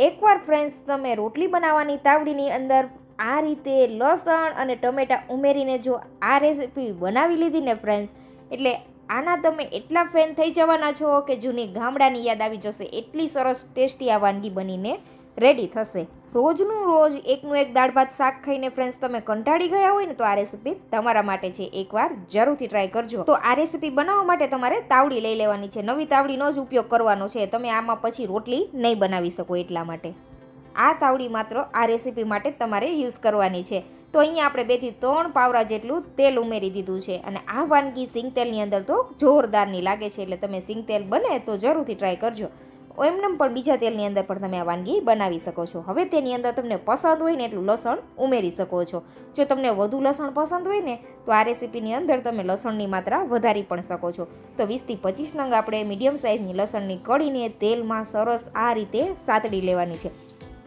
એકવાર ફ્રેન્ડ્સ તમે રોટલી બનાવવાની તાવડીની અંદર આ રીતે લસણ અને ટમેટાં ઉમેરીને જો આ રેસીપી બનાવી લીધી ને ફ્રેન્ડ્સ, એટલે આના તમે એટલા ફેન થઈ જવાના છો કે જૂની ગામડાની યાદ આવી જશે. એટલી સરસ ટેસ્ટી આ વાનગી બનીને રેડી થશે. રોજનું રોજ એકનું એક દાળ ભાત શાક ખાઈને ફ્રેન્ડ્સ તમે કંટાળી ગયા હોય ને, તો આ રેસીપી તમારા માટે છે. એકવાર જરૂરથી ટ્રાય કરજો. તો આ રેસીપી બનાવવા માટે તમારે તાવડી લઈ લેવાની છે. નવી તાવડીનો જ ઉપયોગ કરવાનો છે. તમે આમાં પછી રોટલી નહીં બનાવી શકો એટલા માટે. આ તાવડી માત્ર આ રેસીપી માટે તમારે યુઝ કરવાની છે. તો અહીંયા આપણે બેથી ત્રણ પાવરા જેટલું તેલ ઉમેરી દીધું છે. અને આ વાનગી સિંગ તેલની અંદર તો જોરદારની લાગે છે. એટલે તમે સિંગ તેલ બને તો જરૂરથી ટ્રાય કરજો. એમને પણ બીજા તેલની અંદર પણ તમે આ વાનગી બનાવી શકો છો. હવે તેની અંદર તમને પસંદ હોય ને એટલું લસણ ઉમેરી શકો છો. જો તમને વધુ લસણ પસંદ હોય ને, તો આ રેસીપીની અંદર તમે લસણની માત્રા વધારી પણ શકો છો. તો વીસથી પચીસ નંગ આપણે મીડિયમ સાઇઝની લસણની કળીને તેલમાં સરસ આ રીતે સાતડી લેવાની છે.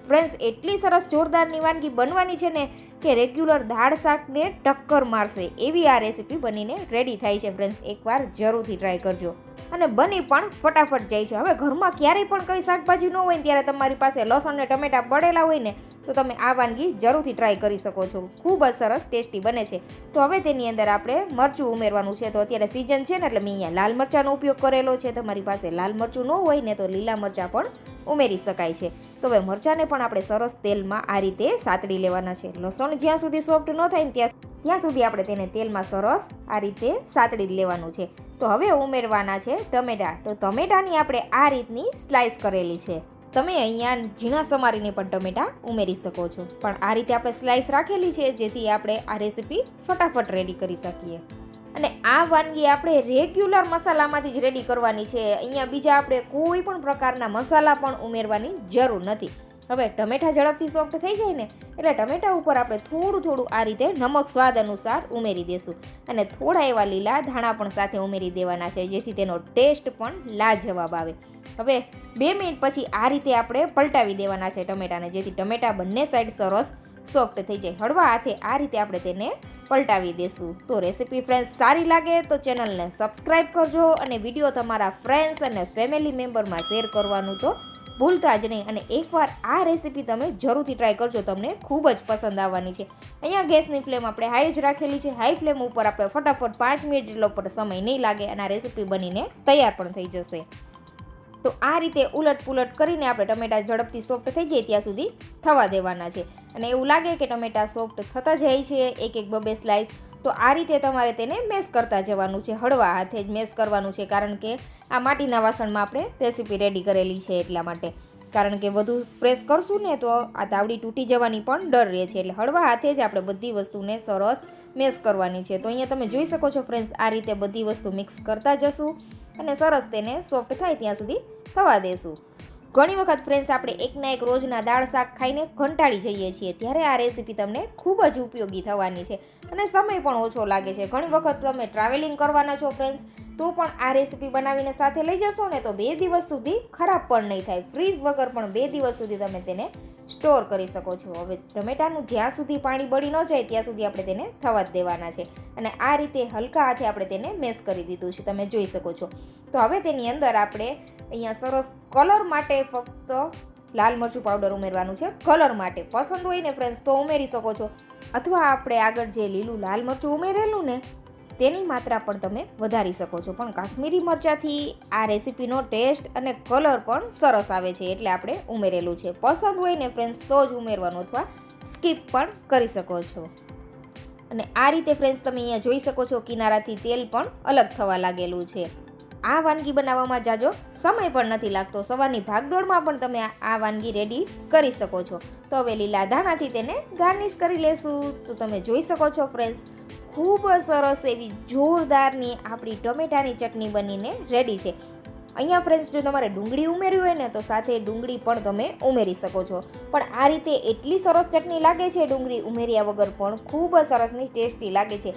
ફ્રેન્ડ્સ, એટલી સરસ જોરદારની વાનગી બનવાની છે ને કે રેગ્યુલર દાળ શાકને ટક્કર મારશે. એવી આ રેસીપી બનીને રેડી થાય છે. ફ્રેન્ડ્સ, એકવાર જરૂરથી ટ્રાય કરજો. અને બની પણ ફટાફટ જાય છે. હવે ઘરમાં ક્યારેય પણ કંઈ શાકભાજી ન હોય ત્યારે તમારી પાસે લસણ ને ટમેટાં પડેલા હોય ને, તો તમે આ વાનગી જરૂરથી ટ્રાય કરી શકો છો. ખૂબ જ સરસ ટેસ્ટી બને છે. તો હવે તેની અંદર આપણે મરચું ઉમેરવાનું છે. તો અત્યારે સિઝન છે ને, એટલે મેં અહીંયા લાલ મરચાંનો ઉપયોગ કરેલો છે. તમારી પાસે લાલ મરચું ન હોય ને, તો લીલા મરચાં પણ ઉમેરી શકાય છે. તો હવે મરચાંને પણ આપણે સરસ તેલમાં આ રીતે સાતડી લેવાના છે. લસણ જ્યાં સુધી સોફ્ટ ન થાય ત્યાં ત્યાં સુધી આપણે તેને તેલમાં સરસ આ રીતે સાતડી જ લેવાનું છે. તો હવે ઉમેરવાના છે ટમેટા. તો ટમેટાની આપણે આ રીતની સ્લાઇસ કરેલી છે. તમે અહીંયા ઝીણા સમારીને પણ ટમેટા ઉમેરી શકો છો. પણ આ રીતે આપણે સ્લાઇસ રાખેલી છે જેથી આપણે આ રેસીપી ફટાફટ રેડી કરી શકીએ. અને આ વાનગી આપણે રેગ્યુલર મસાલામાંથી જ રેડી કરવાની છે. અહીંયા બીજા આપણે કોઈ પણ પ્રકારના મસાલા પણ ઉમેરવાની જરૂર નથી. હવે ટમેટા ઝડપથી સોફ્ટ થઈ જાય ને, એટલે ટમેટા ઉપર આપણે થોડું થોડું આ રીતે નમક સ્વાદ અનુસાર ઉમેરી દેશું. અને થોડા એવા લીલા ધાણા પણ સાથે ઉમેરી દેવાના છે, જેથી તેનો ટેસ્ટ પણ લાજવાબ આવે. હવે બે મિનિટ પછી આ રીતે આપણે પલટાવી દેવાના છે ટમેટાને, જેથી ટમેટા બંને સાઈડ સરસ સોફ્ટ થઈ જાય. હળવા હાથે આ રીતે આપણે તેને પલટાવી દેશું. તો રેસીપી ફ્રેન્ડ્સ સારી લાગે તો ચેનલને સબસ્ક્રાઈબ કરજો અને વીડિયો તમારા ફ્રેન્ડ્સ અને ફેમિલી મેમ્બરમાં શેર કરવાનું તો ભૂલતા જ નહીં. અને એકવાર આ રેસીપી તમે જરૂરથી ટ્રાય કરજો. તમને ખૂબ જ પસંદ આવવાની છે. અહીંયા ગેસની ફ્લેમ આપણે હાઈ જ રાખેલી છે. હાઈ ફ્લેમ ઉપર આપણે ફટાફટ પાંચ મિનિટ જેટલો પણ સમય નહીં લાગે અને આ રેસીપી બનીને તૈયાર પણ થઈ જશે. તો આ રીતે ઉલટ પુલટ કરીને આપણે ટમેટા ઝડપથી સોફ્ટ થઈ જાય ત્યાં સુધી થવા દેવાના છે. અને એવું લાગે કે ટમેટા સોફ્ટ થતા જાય છે. એક એક બબે સ્લાઇસ તો આ રીતે તમારે તેને મેસ કરતા જવાનું છે, હળવા હાથે જ મેસ કરવાનું છે, કારણ કે આ માટીના વાસણમાં આપણે રેસીપી રેડી કરેલી છે એટલા માટે. કારણ કે વધુ પ્રેસ કરશું ને તો આ તાવડી તૂટી જવાની પણ ડર રહે છે, એટલે હળવા હાથે જ આપણે બધી વસ્તુને સરસ મેસ કરવાની છે. તો અહીંયા તમે જોઈ શકો છો ફ્રેન્ડ્સ આ રીતે બધી વસ્તુ મિક્સ કરતા જશું અને સરસ તેને સોફ્ટ થાય ત્યાં સુધી થવા દેશું. ઘણી વખત ફ્રેન્ડ્સ આપણે એકના એક રોજના દાળ શાક ખાઈને કંટાળી જઈએ છીએ, ત્યારે આ રેસીપી તમને ખૂબ જ ઉપયોગી થવાની છે અને સમય પણ ઓછો લાગે છે. ઘણી વખત તમે ટ્રાવેલિંગ કરવાના છો ફ્રેન્ડ્સ તો પણ આ રેસીપી બનાવીને સાથે લઈ જશો ને તો બે દિવસ સુધી ખરાબ પણ નહીં થાય. ફ્રીઝ વગર પણ બે દિવસ સુધી તમે તેને સ્ટોર કરી શકો છો. હવે ટમેટાનું જ્યાં સુધી પાણી બળી ન જાય ત્યાં સુધી આપણે તેને થવા જ દેવાના છે. અને આ રીતે હલકા હાથે આપણે તેને મેશ કરી દીધું છે. તમે જોઈ શકો છો. તો હવે તેની અંદર આપણે અહીંયા સરસ કલર માટે ફક્ત લાલ મરચું પાવડર ઉમેરવાનું છે. કલર માટે પસંદ હોય ને ફ્રેન્ડ્સ તો ઉમેરી શકો છો. અથવા આપણે આગળ જે લીલું લાલ મરચું ઉમેરેલું ને તેની માત્રા પણ તમે વધારી શકો છો. પણ કાશ્મીરી મરચાંથી આ રેસીપીનો ટેસ્ટ અને કલર પણ સરસ આવે છે એટલે આપણે ઉમેરેલું છે. પસંદ હોય ને ફ્રેન્ડ્સ તો જ ઉમેરવાનું અથવા સ્કીપ પણ કરી શકો છો. અને આ રીતે ફ્રેન્ડ્સ તમે અહીંયા જોઈ શકો છો કિનારાથી તેલ પણ અલગ થવા લાગેલું છે. આ વાનગી બનાવવામાં જાજો સમય પણ નથી લાગતો. સવારની ભાગદોડમાં પણ તમે આ વાનગી રેડી કરી શકો છો. તો હવે લીલા ધાણાથી તેને ગાર્નિશ કરી લેશું. તો તમે જોઈ શકો છો ફ્રેન્ડ્સ ખૂબ સરસ એવી જોરદારની આપણી ટમેટાની ચટણી બનીને રેડી છે. અહીંયા ફ્રેન્ડ્સ જો તમારે ડુંગળી ઉમેરવી હોય ને, તો સાથે ડુંગળી પણ તમે ઉમેરી શકો છો. પણ આ રીતે એટલી સરસ ચટણી લાગે છે ડુંગળી ઉમેર્યા વગર પણ ખૂબ સરસની ટેસ્ટી લાગે છે.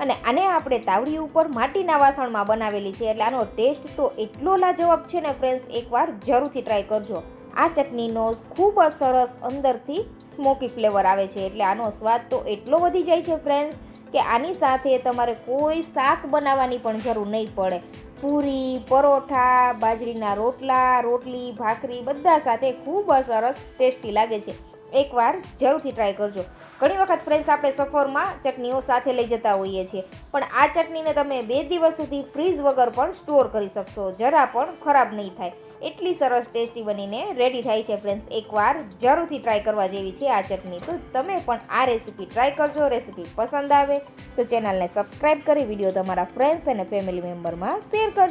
અને આને આપણે તાવડી ઉપર માટીના વાસણમાં બનાવેલી છે, એટલે આનો ટેસ્ટ તો એટલો લાજવાબ છે ને ફ્રેન્ડ્સ એકવાર જરૂરથી ટ્રાય કરજો. આ ચટણીનો ખૂબ જ સરસ અંદરથી સ્મોકી ફ્લેવર આવે છે, એટલે આનો સ્વાદ તો એટલો વધી જાય છે ફ્રેન્ડ્સ કે આની સાથે તમારે કોઈ શાક બનાવવાની પણ જરૂર નહીં પડે. પૂરી, પરોઠા, બાજરીના રોટલા, રોટલી, ભાખરી બધા સાથે ખૂબ સરસ ટેસ્ટી લાગે છે. એકવાર જરૂરથી ટ્રાય કરજો. ઘણી વખત ફ્રેન્ડ્સ આપણે સફરમાં ચટણીઓ સાથે લઈ જતા હોઈએ છીએ. પણ આ ચટણીને તમે બે દિવસ સુધી ફ્રીઝ વગર પણ સ્ટોર કરી શકશો. જરા પણ ખરાબ નહીં થાય. એટલી સરસ ટેસ્ટી બનીને રેડી થાય છે ફ્રેન્ડ્સ એકવાર જરૂરથી ટ્રાય કરવા જેવી છે આ ચટણી. તો તમે પણ આ રેસીપી ટ્રાય કરજો. રેસીપી પસંદ આવે તો ચેનલને સબસ્ક્રાઈબ કરી વીડિયો તમારા ફ્રેન્ડ્સ અને ફેમિલી મેમ્બરમાં શેર કરજો.